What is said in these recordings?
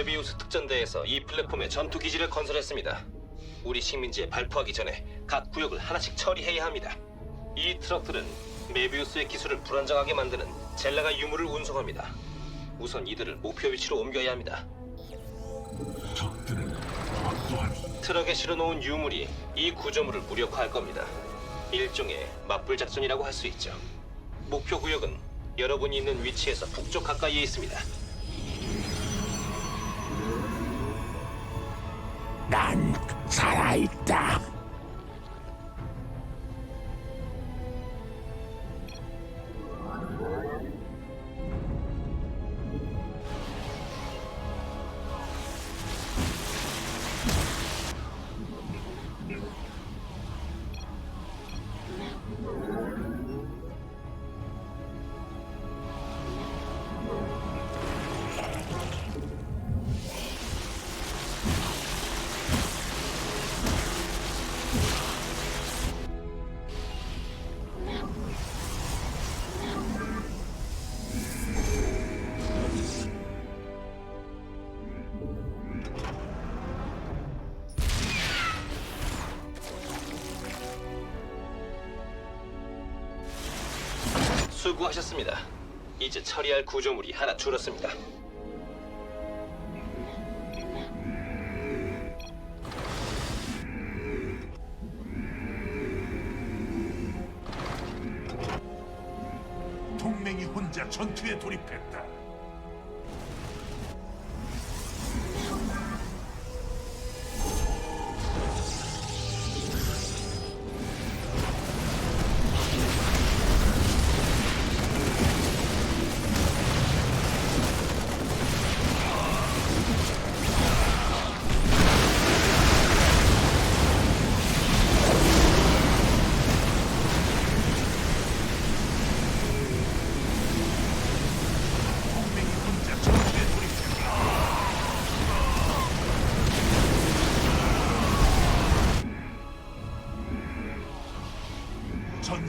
메비우스 특전대에서 이 플랫폼에 전투 기지를 건설했습니다. 우리 식민지에 발포하기 전에 각 구역을 하나씩 처리해야 합니다. 이 트럭들은 메비우스의 기술을 불안정하게 만드는 젤라가 유물을 운송합니다. 우선 이들을 목표 위치로 옮겨야 합니다. 적들은 어떠한 트럭에 실어놓은 유물이 이 구조물을 무력화할 겁니다. 일종의 맞불 작전이라고 할 수 있죠. 목표 구역은 여러분이 있는 위치에서 북쪽 가까이에 있습니다. 난 살아있다. 수고하셨습니다. 이제 처리할 구조물이 하나 줄었습니다. 동맹이 혼자 전투에 돌입했다.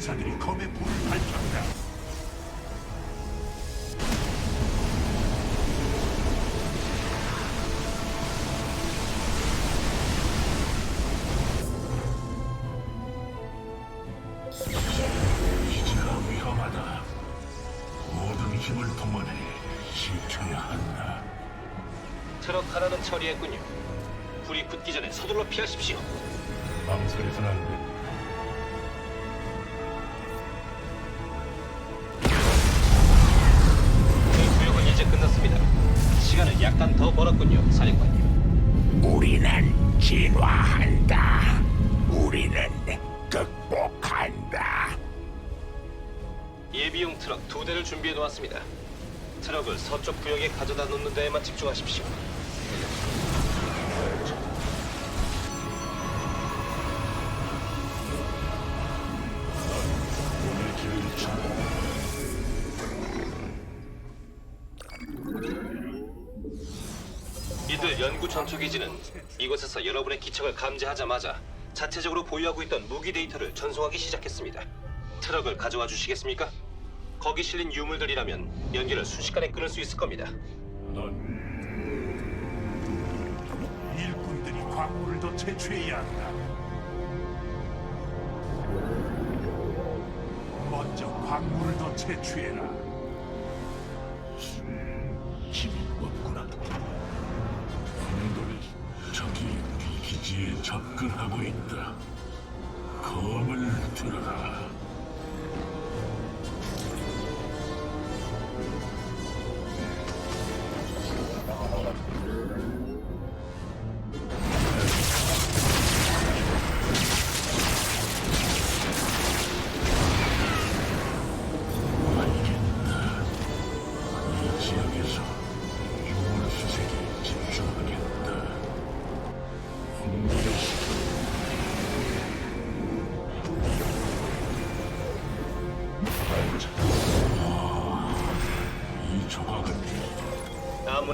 전사들이 검에 불을 밝혔다. 기지가 위험하다. 모든 힘을 동원해 지켜야 한다. 트럭 하나는 처리했군요. 불이 붙기 전에 서둘러 피하십시오. 망설여서는 안 돼. 그 벌었군요, 사령관님. 우리는 진화한다. 우리는 극복한다. 예비용 트럭 두 대를 준비해 놓았습니다. 트럭을 서쪽 구역에 가져다 놓는 데에만 집중하십시오. 연구 전투 기지는 이곳에서 여러분의 기척을 감지하자마자 자체적으로 보유하고 있던 무기 데이터를 전송하기 시작했습니다. 트럭을 가져와 주시겠습니까? 거기 실린 유물들이라면 연기를 순식간에 끊을 수 있을 겁니다. 넌 일꾼들이 광물을 더 채취해야 한다. 먼저 광물을 더 채취해라. 힘이 없구나. 기지에 접근하고 있다. 검을 들어라.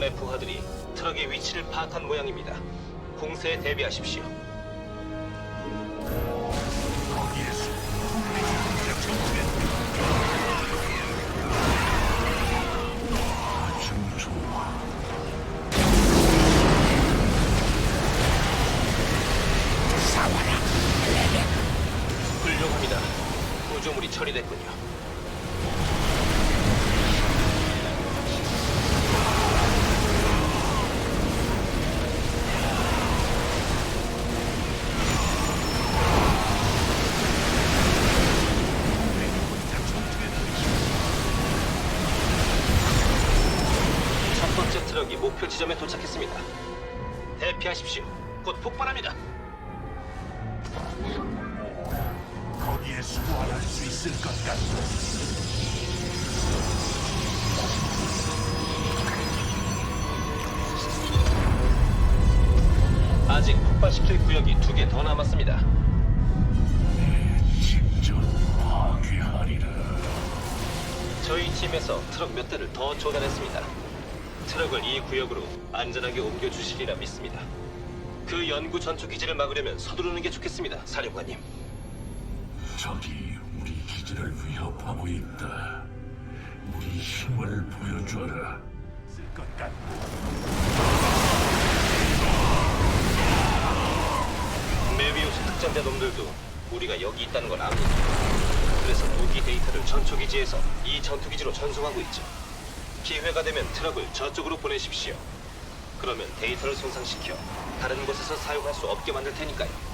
아몬의 부하들이 트럭의 위치를 파악한 모양입니다. 공세에 대비하십시오. 훌륭합니다. 구조물이 처리됐군요. 번째 트럭이 목표 지점에 도착했습니다. 대피하십시오. 곧 폭발합니다. 거기에 소환할 수 있을 것 같다. 아직 폭발시킬 구역이 두 개 더 남았습니다. 직접 파괴하리라. 저희 팀에서 트럭 몇 대를 더 조달했습니다. 트럭을 이 구역으로 안전하게 옮겨 주시리라 믿습니다. 그 연구 전투 기지를 막으려면 서두르는 게 좋겠습니다, 사령관님. 적이 우리 기지를 위협하고 있다. 우리 힘을 보여줘라. 있을 것 같다. 메비우스 특전대 놈들도 우리가 여기 있다는 걸 압니다. 그래서 무기 데이터를 전초 기지에서 이 전투 기지로 전송하고 있죠. 기회가 되면 트럭을 저쪽으로 보내십시오. 그러면 데이터를 손상시켜 다른 곳에서 사용할 수 없게 만들 테니까요.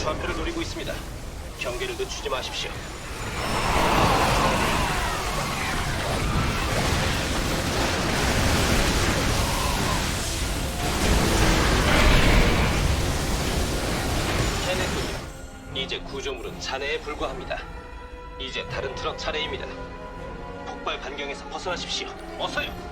좌표를 노리고 있습니다. 경계를 늦추지 마십시오. 해냈군요. 이제 구조물은 잔해에 불과합니다. 이제 다른 트럭 차례입니다. 폭발 반경에서 벗어나십시오. 어서요.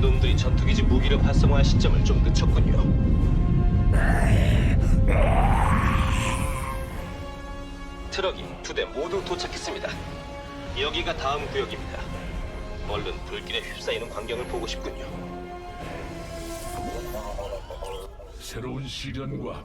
놈들이 전투기지 무기를 활성화할 시점을 좀 늦췄군요. 트럭이 두 대 모두 도착했습니다. 여기가 다음 구역입니다. 얼른 불길에 휩싸이는 광경을 보고 싶군요. 새로운 시련과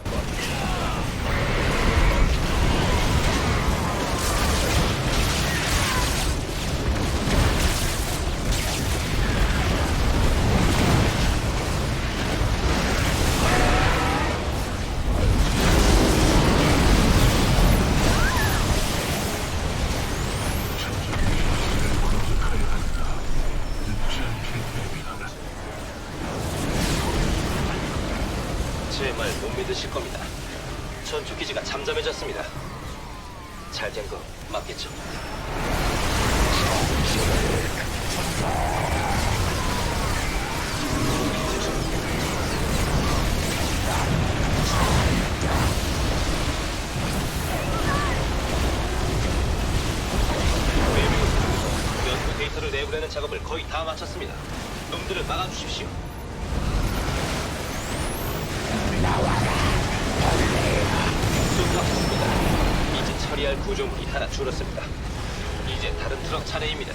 잘 된 거 맞겠죠? 연구 데이터를 내보내는 작업을 거의 다 마쳤습니다. 놈들을 막아주십시오. 수고하셨습니다. 처리할 구조물이 하나 줄었습니다. 이제 다른 트럭 차례입니다.